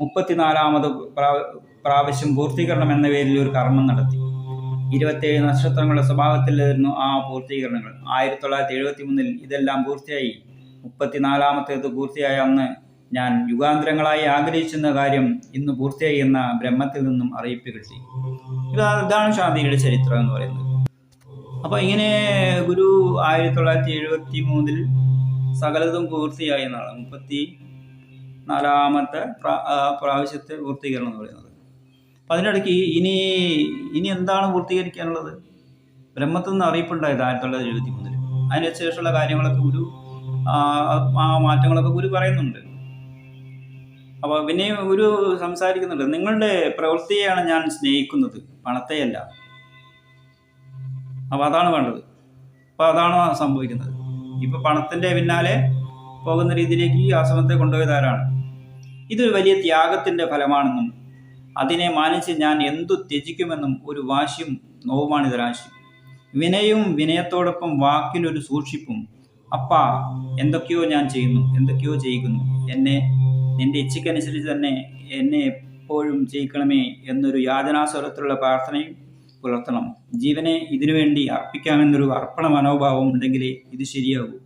മുപ്പത്തിനാലാമത് പ്രാ- പ്രാവശ്യം പൂർത്തീകരണം എന്ന പേരിൽ ഒരു കർമ്മം നടത്തി. ഇരുപത്തേഴ് നക്ഷത്രങ്ങളുടെ സ്വഭാവത്തിലായിരുന്നു ആ പൂർത്തീകരണങ്ങൾ. ആയിരത്തി തൊള്ളായിരത്തി എഴുപത്തി മൂന്നിൽ ഇതെല്ലാം പൂർത്തിയായി. മുപ്പത്തിനാലാമത്തേത് പൂർത്തിയായ. അന്ന് ഞാൻ യുഗാന്തരങ്ങളായി ആഗ്രഹിച്ചിരുന്ന കാര്യം ഇന്ന് പൂർത്തിയായി എന്ന ബ്രഹ്മത്തിൽ നിന്നും അറിയിപ്പ് കിട്ടി ഇതാ ഇതാണ് ശാന്തിയുടെ ചരിത്രം എന്ന് പറയുന്നത്. അപ്പോൾ ഇങ്ങനെ ഗുരു ആയിരത്തി തൊള്ളായിരത്തി എഴുപത്തി മൂന്നിൽ സകലതും പൂർത്തിയായി എന്നാണ് മുപ്പത്തി നാലാമത്തെ പ്രാവശ്യത്തെ പൂർത്തീകരണം എന്ന് പറയുന്നത്. അപ്പം അതിനിടയ്ക്ക് ഇനി ഇനി എന്താണ് പൂർത്തീകരിക്കാനുള്ളത്? ബ്രഹ്മത്തിൽ നിന്ന് അറിയിപ്പുണ്ടായത് ആയിരത്തി തൊള്ളായിരത്തി എഴുപത്തി മൂന്നിൽ അതിനുശേഷമുള്ള കാര്യങ്ങളൊക്കെ ഗുരു ആ മാറ്റങ്ങളൊക്കെ ഗുരു പറയുന്നുണ്ട്. അപ്പോൾ പിന്നെ ഒരു സംസാരിക്കുന്നുണ്ട്. നിങ്ങളുടെ പ്രവൃത്തിയെയാണ് ഞാൻ സ്നേഹിക്കുന്നത്. പണത്തെയല്ല. അപ്പോൾ അതാണ് വേണ്ടത്. അപ്പോൾ അതാണ് സംഭവിക്കുന്നത്. ഇപ്പോൾ പണത്തിന്റെ പിന്നാലെ പോകുന്ന രീതിയിലേക്ക് ഈ ആശ്രമത്തെ കൊണ്ടുപോയത് ആരാണ് ഇതൊരു വലിയ ത്യാഗത്തിന്റെ ഫലമാണെന്നും അതിനെ മാനിച്ച് ഞാൻ എന്തു ത്യജിക്കുമെന്നും ഒരു വാശിയും നോവുമാണ് ഇതിരാശി വിനയവും വിനയത്തോടൊപ്പം വാക്കിനൊരു സൂക്ഷിപ്പും അപ്പാ എന്തൊക്കെയോ ഞാൻ ചെയ്യുന്നു എന്തൊക്കെയോ ചെയ്യിക്കുന്നു എന്നെ നിന്റെ ഇച്ഛയ്ക്കനുസരിച്ച് തന്നെ എന്നെ എപ്പോഴും ചെയ്യിക്കണമേ എന്നൊരു യാതനാസ്വരത്തിലുള്ള പ്രാർത്ഥനയും പുലർത്തണം. ജീവനെ ഇതിനുവേണ്ടി അർപ്പിക്കാമെന്നൊരു അർപ്പണ മനോഭാവം ഉണ്ടെങ്കിലേ ഇത് ശരിയാകൂ.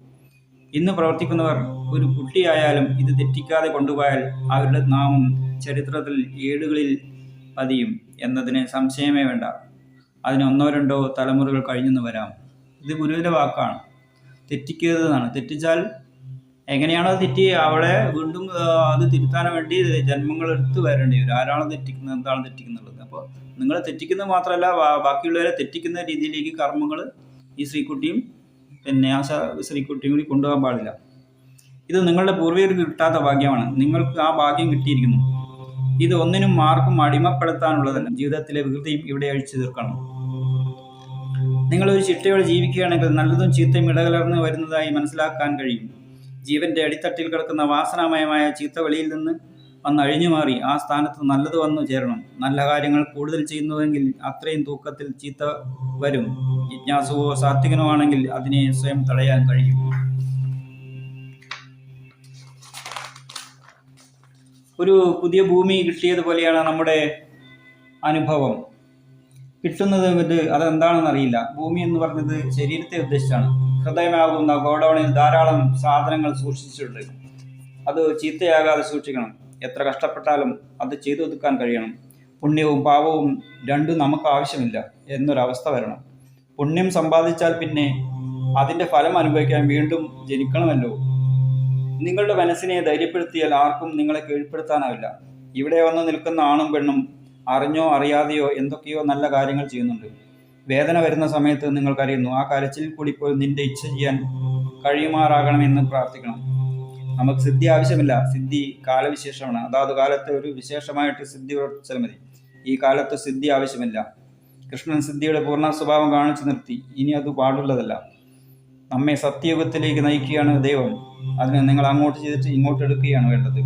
ഇന്ന് പ്രവർത്തിക്കുന്നവർ ഒരു കുട്ടിയായാലും ഇത് തെറ്റിക്കാതെ കൊണ്ടുപോയാൽ അവരുടെ നാമം ചരിത്രത്തിൽ ഏടുകളിൽ പതിയും എന്നതിന് സംശയമേ വേണ്ട. അതിന് ഒന്നോ രണ്ടോ തലമുറകൾ കഴിഞ്ഞെന്ന് വരാം. ഇത് ഗുരുവിന്റെ വാക്കാണ്. തെറ്റിക്കരുതെന്നാണ്. തെറ്റിച്ചാൽ എങ്ങനെയാണോ തെറ്റി അവളെ വീണ്ടും അത് തിരുത്താൻ വേണ്ടി ജന്മങ്ങൾ എടുത്തു വരേണ്ടി വരും. ആരാണ് തെറ്റിക്കുന്നത് എന്താണ് തെറ്റിക്കുന്നുള്ളത്? അപ്പോൾ നിങ്ങൾ തെറ്റിക്കുന്നത് മാത്രമല്ല ബാക്കിയുള്ളവരെ തെറ്റിക്കുന്ന രീതിയിലേക്ക് കർമ്മങ്ങൾ ഈ ശ്രീക്കുട്ടിയും പിന്നെ ആ ശ്രീക്കുട്ടിയും കൂടി കൊണ്ടുപോകാൻ പാടില്ല. ഇത് നിങ്ങളുടെ പൂർവികർക്ക് കിട്ടാത്ത ഭാഗ്യമാണ്. നിങ്ങൾക്ക് ആ ഭാഗ്യം കിട്ടിയിരിക്കുന്നു. ഇത് ഒന്നിനും ആർക്കും അടിമപ്പെടുത്താനുള്ളതല്ല. ജീവിതത്തിലെ വികൃതിയും ഇവിടെ അഴിച്ചു തീർക്കണം. നിങ്ങളൊരു ചിട്ടയോടെ ജീവിക്കുകയാണെങ്കിൽ നല്ലതും ചീത്തയും ഇടകലർന്ന് വരുന്നതായി മനസ്സിലാക്കാൻ കഴിയും. ജീവന്റെ അടിത്തട്ടിൽ കിടക്കുന്ന വാസനാമയമായ ചീത്തവെളിയിൽ നിന്ന് വന്ന് അഴിഞ്ഞു മാറി. ആ സ്ഥാനത്ത് നല്ലത് വന്നു ചേരണം. നല്ല കാര്യങ്ങൾ കൂടുതൽ ചെയ്യുന്നുവെങ്കിൽ അത്രയും തൂക്കത്തിൽ ചീത്ത വരും. ജിജ്ഞാസുവോ സാത്വികനോ ആണെങ്കിൽ അതിനെ സ്വയം തടയാൻ കഴിയും. ഒരു പുതിയ ഭൂമി കിട്ടിയതുപോലെയാണ് നമ്മുടെ അനുഭവം. കിട്ടുന്നത് അതെന്താണെന്ന് അറിയില്ല ഭൂമി എന്ന് പറഞ്ഞത് ശരീരത്തെ ഉദ്ദേശിച്ചാണ്. ഹൃദയമാകുന്ന ഗോഡൌണിൽ ധാരാളം സാധനങ്ങൾ സൂക്ഷിച്ചിട്ടുണ്ട്. അത് ചീത്തയാകാതെ സൂക്ഷിക്കണം. എത്ര കഷ്ടപ്പെട്ടാലും അത് ചെയ്തു ഒതുക്കാൻ കഴിയണം. പുണ്യവും പാപവും രണ്ടും നമുക്ക് ആവശ്യമില്ല എന്നൊരവസ്ഥ വരണം. പുണ്യം സമ്പാദിച്ചാൽ പിന്നെ അതിന്റെ ഫലം അനുഭവിക്കാൻ വീണ്ടും ജനിക്കണമല്ലോ. നിങ്ങളുടെ മനസ്സിനെ ധൈര്യപ്പെടുത്തിയാൽ ആർക്കും നിങ്ങളെ കീഴ്പ്പെടുത്താനാവില്ല. ഇവിടെ വന്ന് നിൽക്കുന്ന ആണും പെണ്ണും അറിഞ്ഞോ അറിയാതെയോ എന്തൊക്കെയോ നല്ല കാര്യങ്ങൾ ചെയ്യുന്നുണ്ട്. വേദന വരുന്ന സമയത്ത് നിങ്ങൾക്കറിയുന്നു ആ കരച്ചിൽ കൂടി പോയി നിന്റെ ഇച്ഛ ചെയ്യാൻ കഴിയുമാറാകണമെന്ന് പ്രാർത്ഥിക്കണം. നമുക്ക് സിദ്ധി ആവശ്യമില്ല. സിദ്ധി കാലവിശേഷമാണ്. അതാത് കാലത്തെ ഒരു വിശേഷമായിട്ട് സിദ്ധി പ്രവർത്തിച്ചാൽ മതി. ഈ കാലത്ത് സിദ്ധി ആവശ്യമില്ല. കൃഷ്ണൻ സിദ്ധിയുടെ പൂർണ സ്വഭാവം കാണിച്ചു നിർത്തി. ഇനി അത് പാടുള്ളതല്ല. നമ്മെ സത്യയുഗത്തിലേക്ക് നയിക്കുകയാണ് ദൈവം. അതിന് നിങ്ങൾ അങ്ങോട്ട് ചെയ്തിട്ട് ഇങ്ങോട്ട് എടുക്കുകയാണ് വേണ്ടത്.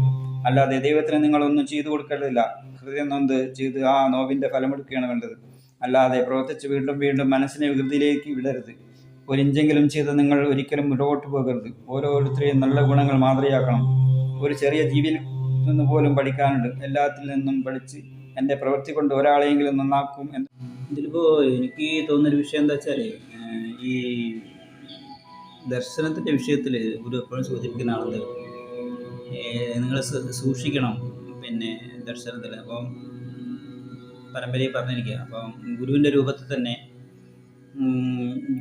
അല്ലാതെ ദൈവത്തിന് നിങ്ങളൊന്നും ചെയ്തു കൊടുക്കേണ്ടതില്ല. ഹൃദയം നൊന്ത് ചെയ്ത് ആ നോവിന്റെ ഫലമെടുക്കുകയാണ് വേണ്ടത്. അല്ലാതെ പ്രവർത്തിച്ച് വീണ്ടും വീണ്ടും മനസ്സിനെ വികൃതിയിലേക്ക് വിടരുത്. ഒരിഞ്ചെങ്കിലും ചെയ്ത് നിങ്ങൾ ഒരിക്കലും മുന്നോട്ട് പോകരുത്. ഓരോരുത്തരെയും നല്ല ഗുണങ്ങൾ മാതൃകയാക്കണം. ഒരു ചെറിയ ജീവിയിൽ നിന്ന് പോലും പഠിക്കാനുണ്ട്. എല്ലാത്തിൽ നിന്നും പഠിച്ച് എന്റെ പ്രവൃത്തി കൊണ്ട് ഒരാളെയെങ്കിലും നന്നാക്കും എന്ന് ഇതിലിപ്പോൾ എനിക്ക് തോന്നുന്നൊരു വിഷയം എന്താ വെച്ചാൽ ഈ ദർശനത്തിന്റെ വിഷയത്തിൽ ഗുരു എപ്പോഴും സൂചിപ്പിക്കുന്ന ആളുണ്ട്. നിങ്ങൾ സൂക്ഷിക്കണം. പിന്നെ ദർശനത്തിൽ അപ്പം പരമ്പരയിൽ പറഞ്ഞിരിക്കുക. അപ്പം ഗുരുവിന്റെ രൂപത്തിൽ തന്നെ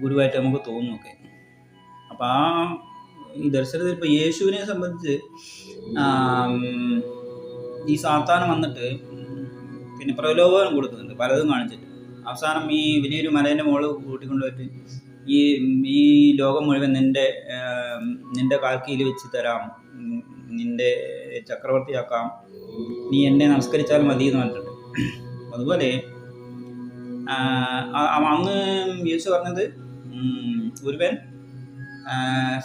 ഗുരുവായിട്ട് നമുക്ക് തോന്നുമൊക്കെ അപ്പം ആ ഈ ദർശനത്തിൽ ഇപ്പോൾ യേശുവിനെ സംബന്ധിച്ച് ഈ സാത്താനം വന്നിട്ട് പിന്നെ പ്രലോഭനം കൊടുക്കുന്നുണ്ട്. പലതും കാണിച്ചിട്ട്. അവസാനം ഈ വലിയൊരു മലേന്റെ മുകളിൽ കൂട്ടിക്കൊണ്ടുപോയിട്ട് ഈ ഈ ലോകം മുഴുവൻ നിന്റെ നിന്റെ കാൽക്കീയിൽ വെച്ച് തരാം. നിന്റെ ചക്രവർത്തിയാക്കാം. നീ എന്നെ നമസ്കരിച്ചാൽ മതി എന്ന് പറഞ്ഞിട്ടുണ്ട്. അതുപോലെ അന്ന് യേശു പറഞ്ഞത് ഒരുവൻ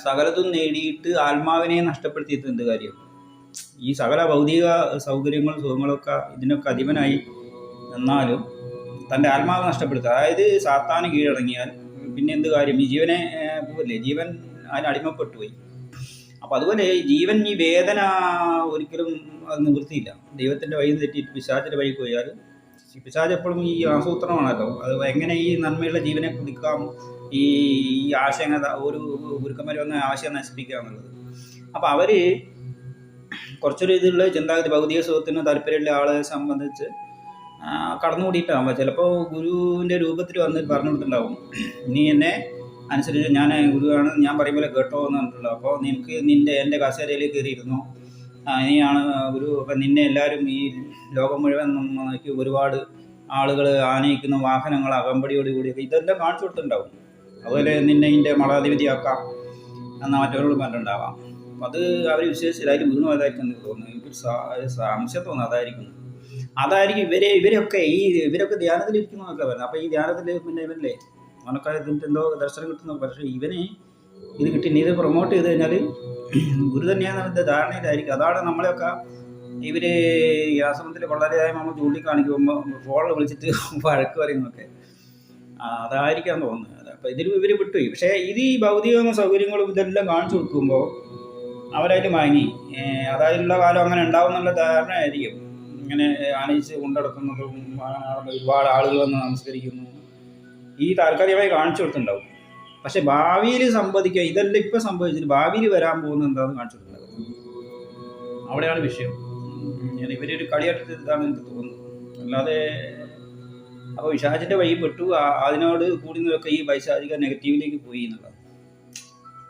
സകലതും നേടിയിട്ട് ആത്മാവിനെ നഷ്ടപ്പെടുത്തിയിട്ട് എന്ത് കാര്യം? ഈ സകല ഭൗതിക സൗകര്യങ്ങളും സുഖങ്ങളൊക്കെ ഇതിനൊക്കെ അധിപനായി എന്നാലും തന്റെ ആത്മാവ് നഷ്ടപ്പെടുത്തുക. അതായത് സാത്താന് കീഴടങ്ങിയാൽ പിന്നെ എന്ത് കാര്യം? ഈ ജീവനെ ആ, ജീവൻ അതിന് അടിമപ്പെട്ടു പോയി അപ്പം അതുപോലെ ജീവൻ ഈ വേദന ഒരിക്കലും അത് നിവൃത്തിയില്ല. ദൈവത്തിന്റെ വഴി തെറ്റിയിട്ട് പിശാചിന്റെ വഴി പോയാൽ പിശാജ് എപ്പോഴും ഈ ആസൂത്രണമാണല്ലോ. അത് എങ്ങനെ ഈ നന്മയുള്ള ജീവനെ കുടിക്കാം ഈ ഈ ആശയങ്ങൾ ഒരു ഗുരുക്കന്മാർ വന്ന ആശയം നശിപ്പിക്കുക എന്നുള്ളത്. അപ്പം അവർ കുറച്ചൊരു ഇതിലുള്ള ചിന്താഗതി ഭൗതിക സുഖത്തിന് താല്പര്യമുള്ള ആളെ സംബന്ധിച്ച് കടന്നു കടന്നുകൂടിയിട്ടാകുമ്പോൾ ചിലപ്പോൾ ഗുരുവിന്റെ രൂപത്തിൽ വന്ന് പറഞ്ഞു കൊടുത്തിട്ടുണ്ടാവും. നീ എന്നെ അനുസരിച്ച് ഞാൻ ഗുരുവാണ് ഞാൻ പറയുമ്പോൾ കേട്ടോ എന്ന് പറഞ്ഞിട്ടുള്ളൂ അപ്പോൾ നിനക്ക് നിന്റെ എന്റെ കസേരയിൽ കയറിയിരുന്നു? നീയാണ് അപ്പം നിന്നെ എല്ലാവരും ഈ ലോകം മുഴുവൻ നമുക്ക് ഒരുപാട് ആളുകൾ ആനയിക്കുന്ന വാഹനങ്ങൾ അകമ്പടിയോട് കൂടിയൊക്കെ ഇതെല്ലാം കാണിച്ചു കൊടുത്തിട്ടുണ്ടാവും. അതുപോലെ നിന്നെ ഇതിന്റെ മഠാധിപതിയാക്കാം എന്ന മറ്റവരോട് പറഞ്ഞിട്ടുണ്ടാവാം. അപ്പം അത് അവർ വിശ്വസിച്ചില്ല അതിൽ വീണു അതായിരിക്കും എനിക്ക് തോന്നുന്നു. എനിക്കൊരു സംശയം തോന്നുന്നു അതായിരിക്കും. അതായിരിക്കും ഇവരെ ഇവരൊക്കെ ഈ ഇവരൊക്കെ ധ്യാനത്തിലിരിക്കുന്നു എന്നൊക്കെ വരുന്നത് അപ്പോൾ ഈ ധ്യാനത്തിൽ പിന്നെ ഇവരല്ലേ? അവനൊക്കെ എന്തോ ദർശനം കിട്ടുന്നു പക്ഷേ ഇവനെ ഇത് കിട്ടി ഇത് പ്രൊമോട്ട് ചെയ്ത് കഴിഞ്ഞാൽ ഗുരു തന്നെയാണ് അവന്റെ ധാരണയിലായിരിക്കും അതാണ് നമ്മളെയൊക്കെ ഇവർ ഈ ആശ്രമത്തിൽ വളരെയായി നമ്മൾ ചൂണ്ടിക്കാണിക്കുമ്പോൾ ഫോണിൽ വിളിച്ചിട്ട് വഴക്ക് പറയുന്നൊക്കെ ആ, അതായിരിക്കാം തോന്നുന്നത് അപ്പോൾ ഇതിൽ ഇവർ വിട്ടു പക്ഷേ ഇത് ഈ ഭൗതിക സൗകര്യങ്ങളും ഇതെല്ലാം കാണിച്ചു കൊടുക്കുമ്പോൾ അവരായിട്ട് വാങ്ങി ഏ, അതായുള്ള കാലം അങ്ങനെ ഉണ്ടാവും എന്നുള്ള ധാരണ ആയിരിക്കും ഇങ്ങനെ ആനയിച്ച് കൊണ്ടടക്കുന്നതും ഒരുപാട് ആളുകൾ വന്ന് നമസ്കരിക്കുന്നു. ഈ താൽക്കാലികമായി കാണിച്ചു കൊടുത്തിട്ടുണ്ടാവും. പക്ഷെ ഭാവിയിൽ സംഭവിക്കുക ഇതെല്ലാം ഇപ്പൊ സംഭവിച്ചത് ഭാവിയിൽ വരാൻ പോകുന്നത് എന്താണെന്ന് കാണിച്ചു കൊടുക്കുന്നത് അവിടെയാണ് വിഷയം. ഞാൻ ഞാൻ ഇവരൊരു കളിയായിട്ട് ഇതാണ് എനിക്ക് തോന്നുന്നത് അല്ലാതെ അപ്പോൾ വിശാചിന്റെ വഴി പെട്ടു അതിനോട് കൂടി നിന്നൊക്കെ ഈ വൈശാചിക നെഗറ്റീവിലേക്ക് പോയി എന്നുള്ളത്.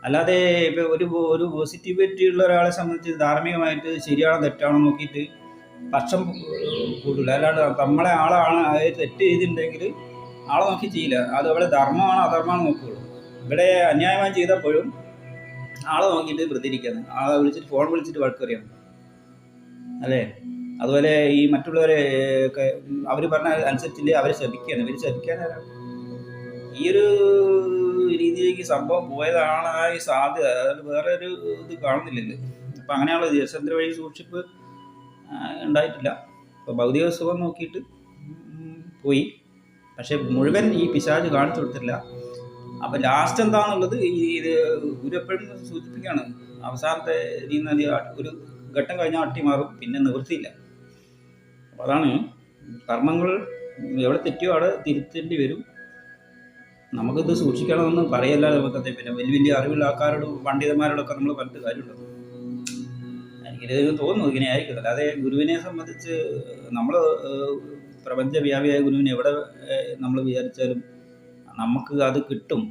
അല്ലാതെ ഇപ്പൊ ഒരു ഒരു പോസിറ്റിവിറ്റി ഉള്ള ഒരാളെ സംബന്ധിച്ച് ധാർമ്മികമായിട്ട് ശരിയാണോ തെറ്റാണോ നോക്കിയിട്ട് പക്ഷം കൂടില്ല അല്ലാണ്ട് നമ്മളെ ആളാണ് തെറ്റ് ചെയ്തിട്ടുണ്ടെങ്കിൽ ആളെ നോക്കി ചെയ്യില്ല. അത് അവിടെ ധർമ്മമാണോ അധർമ്മമാണോ നോക്കുകയുള്ളൂ ഇവിടെ അന്യായമായി ചെയ്തപ്പോഴും ആളെ നോക്കിയിട്ട് പ്രതികരിക്കാന്ന് ആളെ വിളിച്ചിട്ട് ഫോൺ വിളിച്ചിട്ട് വഴക്ക് പറയാം. അല്ലേ? അതുപോലെ ഈ മറ്റുള്ളവരെ അവർ പറഞ്ഞ അനുസരിച്ചില്ലേ അവരെ ശ്രമിക്കുകയാണ്. ഇവർ ശ്രമിക്കാനാരാണ് ഈ ഒരു രീതിയിലേക്ക് സംഭവം പോയതാണ് ഈ സാധ്യത. അതായത് വേറെ ഒരു ഇത് കാണുന്നില്ലല്ലോ. അപ്പം അങ്ങനെയുള്ള ദേശാന്തര വഴി സൂക്ഷിപ്പ് ഉണ്ടായിട്ടില്ല. അപ്പോൾ ഭൗതിക സുഖം നോക്കിയിട്ട് പോയി. പക്ഷെ മുഴുവൻ ഈ പിശാജ് കാണിച്ചു കൊടുത്തില്ല അപ്പം ലാസ്റ്റ് എന്താണെന്നുള്ളത് ഈ ഇത് ഗുരു എപ്പോഴും സൂചിപ്പിക്കുകയാണ് അവസാനത്തെ രീതി ഒരു ഘട്ടം കഴിഞ്ഞാൽ അട്ടി മാറും പിന്നെ നിവൃത്തിയില്ല. അപ്പൊ അതാണ് കർമ്മങ്ങൾ എവിടെ തെറ്റിയോ അവിടെ തിരുത്തേണ്ടി വരും. നമുക്കിത് സൂക്ഷിക്കണമെന്ന് പറയല്ല നമുക്കത്തെ പിന്നെ വലിയ വലിയ അറിവുള്ള ആൾക്കാരോട് പണ്ഡിതന്മാരോടൊക്കെ നമ്മൾ പറഞ്ഞിട്ട് കാര്യമുണ്ട്. എനിക്കിത് തോന്നുന്നു ഇങ്ങനെ ആയിരിക്കും. അല്ലാതെ ഗുരുവിനെ സംബന്ധിച്ച് നമ്മൾ പ്രപഞ്ചവ്യാപിയായ ഗുരുവിനെ എവിടെ നമ്മൾ വിചാരിച്ചാലും നമുക്ക് അത് കിട്ടും.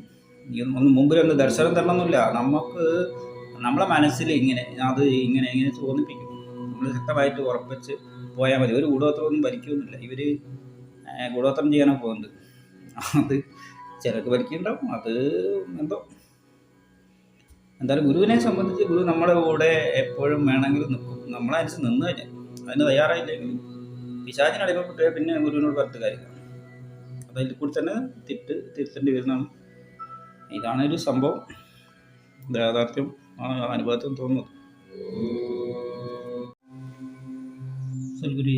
ഒന്ന് മുമ്പിലൊന്ന് ദർശനം തരണമെന്നില്ല. നമുക്ക് നമ്മളെ മനസ്സിൽ ഇങ്ങനെ അത് ഇങ്ങനെ ഇങ്ങനെ തോന്നിപ്പിക്കും. നമ്മൾ ശക്തമായിട്ട് ഉറപ്പിച്ച് പോയാൽ മതി. ഒരു ഗൂഢോത്രമൊന്നും ഭരിക്കുന്നില്ല. ഇവർ കൂടോത്രം ചെയ്യാനോ പോകുന്നുണ്ട്. അത് ചിലർക്ക് ഭരിക്കുന്നുണ്ടാവും. അത് എന്തോ. എന്തായാലും ഗുരുവിനെ സംബന്ധിച്ച് ഗുരു നമ്മുടെ കൂടെ എപ്പോഴും വേണമെങ്കിലും നിൽക്കും. നമ്മളനുസരിച്ച് നിന്ന് കഴിഞ്ഞാൽ. അതിന് തയ്യാറായില്ലെങ്കിൽ പിശാചിന് അടിമപ്പെട്ട് പിന്നെ ഗുരുവിനോട് പത്ത് കാര്യമില്ല അപ്പോൾ അതിൽ കൂടി തന്നെ തിട്ട് തിരുത്തേണ്ടി വരുന്നതാണ്. ഇതാണ് ഒരു സംഭവം. യാഥാർത്ഥ്യം ആണ് അനുഭവത്തിൽ തോന്നുന്നത്.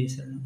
ഈശ്വരൻ